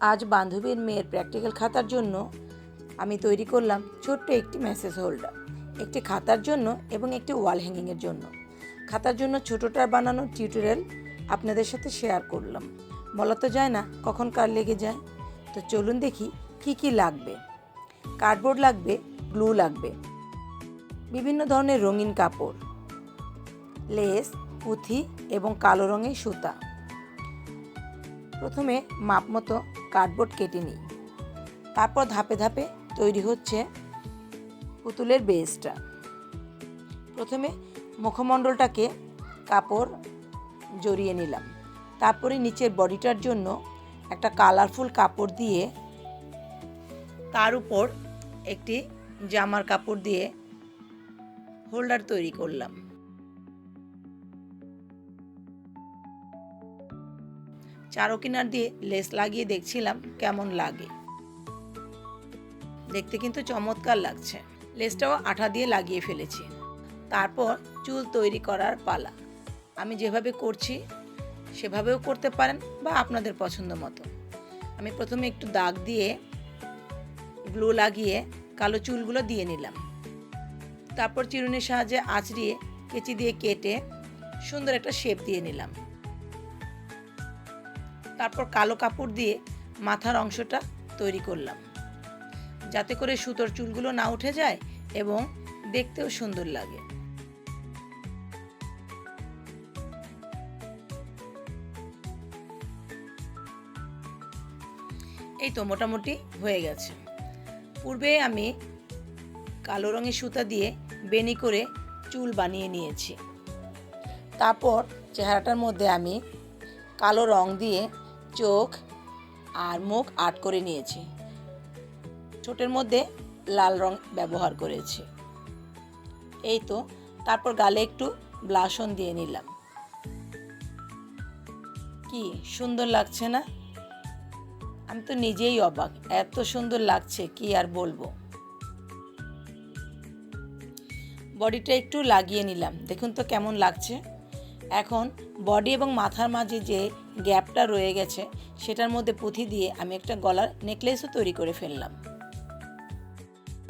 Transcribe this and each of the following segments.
আজ বান্ধবীর মেয়ের প্র্যাকটিক্যাল খাতার জন্য আমি তৈরি করলাম ছোট্ট একটি মেসেজ হোল্ডার একটি খাতার জন্য এবং একটি ওয়াল হ্যাঙ্গিংয়ের জন্য। খাতার জন্য ছোটোটার বানানো টিউটোরিয়াল আপনাদের সাথে শেয়ার করলাম। বলা তো যায় না কখন কার লেগে যায়। তো চলুন দেখি কি কি লাগবে। কার্ডবোর্ড লাগবে গ্লু লাগবে, বিভিন্ন ধরনের রঙিন কাপড় লেস পুঁথি এবং কালো রঙের সুতা। প্রথমে মাপ মতো কার্ডবোর্ড কেটে নিই। তারপর ধাপে ধাপে তৈরি হচ্ছে পুতুলের বেসটা প্রথমে মুখমণ্ডলটাকে কাপড় জড়িয়ে নিলাম। তারপরে নিচের বডিটার জন্য একটা কালারফুল কাপড় দিয়ে তার উপর একটি জামার কাপড় দিয়ে হোল্ডার তৈরি করলাম। চারো কিনার দিয়ে লেস লাগিয়ে দেখছিলাম কেমন লাগে। দেখতে কিন্তু চমৎকার লাগছে। লেসটাও আঠা দিয়ে লাগিয়ে ফেলেছি। তারপর চুল তৈরি করার পালা। আমি যেভাবে করছি, সেভাবেও করতে পারেন বা আপনাদের পছন্দ মতো। আমি প্রথমে একটু দাগ দিয়ে গ্লু লাগিয়ে কালো চুলগুলো দিয়ে নিলাম। তারপর চিরুনির সাহায্যে আঁচড়িয়ে কেচি দিয়ে কেটে সুন্দর একটা শেপ দিয়ে নিলাম। তারপর কালো কাপড় দিয়ে মাথার অংশটা তৈরি করলাম। যাতে করে সুতোর চুলগুলো না উঠে যায় এবং দেখতেও সুন্দর লাগে। এই তো মোটামুটি হয়ে গেছে। পূর্বে আমি কালো রঙের সুতা দিয়ে বেনি করে চুল বানিয়ে নিয়েছি। তারপর চেহারাটার মধ্যে আমি কালো রং দিয়ে চোখ আর মুখ আর্ট করে নিয়েছি। ছোটের মধ্যে লাল রং ব্যবহার করেছি। এই তো, তারপর গালে একটু ব্লাশন দিয়ে নিলাম। কি সুন্দর লাগছে না? আমি তো নিজেই অবাক, এত সুন্দর লাগছে, কি আর বলব? বডিটা একটু লাগিয়ে নিলাম, দেখুন তো কেমন লাগছে। এখন বডি এবং মাথার মাঝে যে গ্যাপটা রয়ে গেছে, সেটার মধ্যে পুঁথি দিয়ে আমি একটা গলার নেকলেসও তৈরি করে ফেললাম।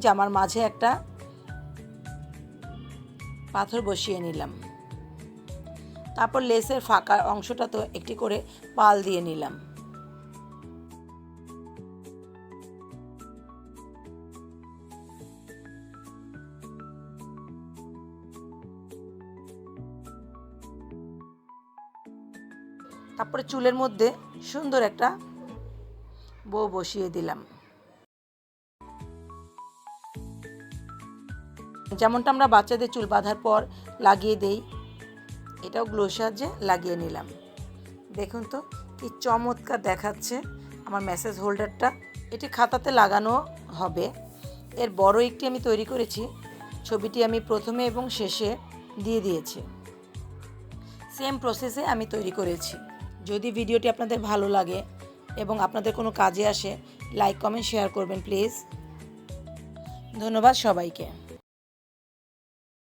জামার মাঝে একটা পাথর বসিয়ে নিলাম। তারপর লেসের ফাঁকা অংশটা তো একটি করে পাল দিয়ে নিলাম। তারপরে চুলের মধ্যে সুন্দর একটা বউ বসিয়ে দিলাম। যেমনটা আমরা বাচ্চাদের চুল বাঁধার পর লাগিয়ে দেই, এটাও গ্লোর সাহায্যে লাগিয়ে নিলাম। দেখুন তো, কি চমৎকার দেখাচ্ছে আমার মেসেজ হোল্ডারটা। এটি খাতাতে লাগানো হবে। এর বড় একটি আমি তৈরি করেছি। ছবিটি আমি প্রথমে এবং শেষে দিয়ে দিয়েছি। সেম প্রসেসে আমি তৈরি করেছি। যদি ভিডিওটি আপনাদের ভালো লাগে এবং আপনাদের কোনো কাজে আসে লাইক কমেন্ট শেয়ার করবেন প্লিজ ধন্যবাদ সবাইকে।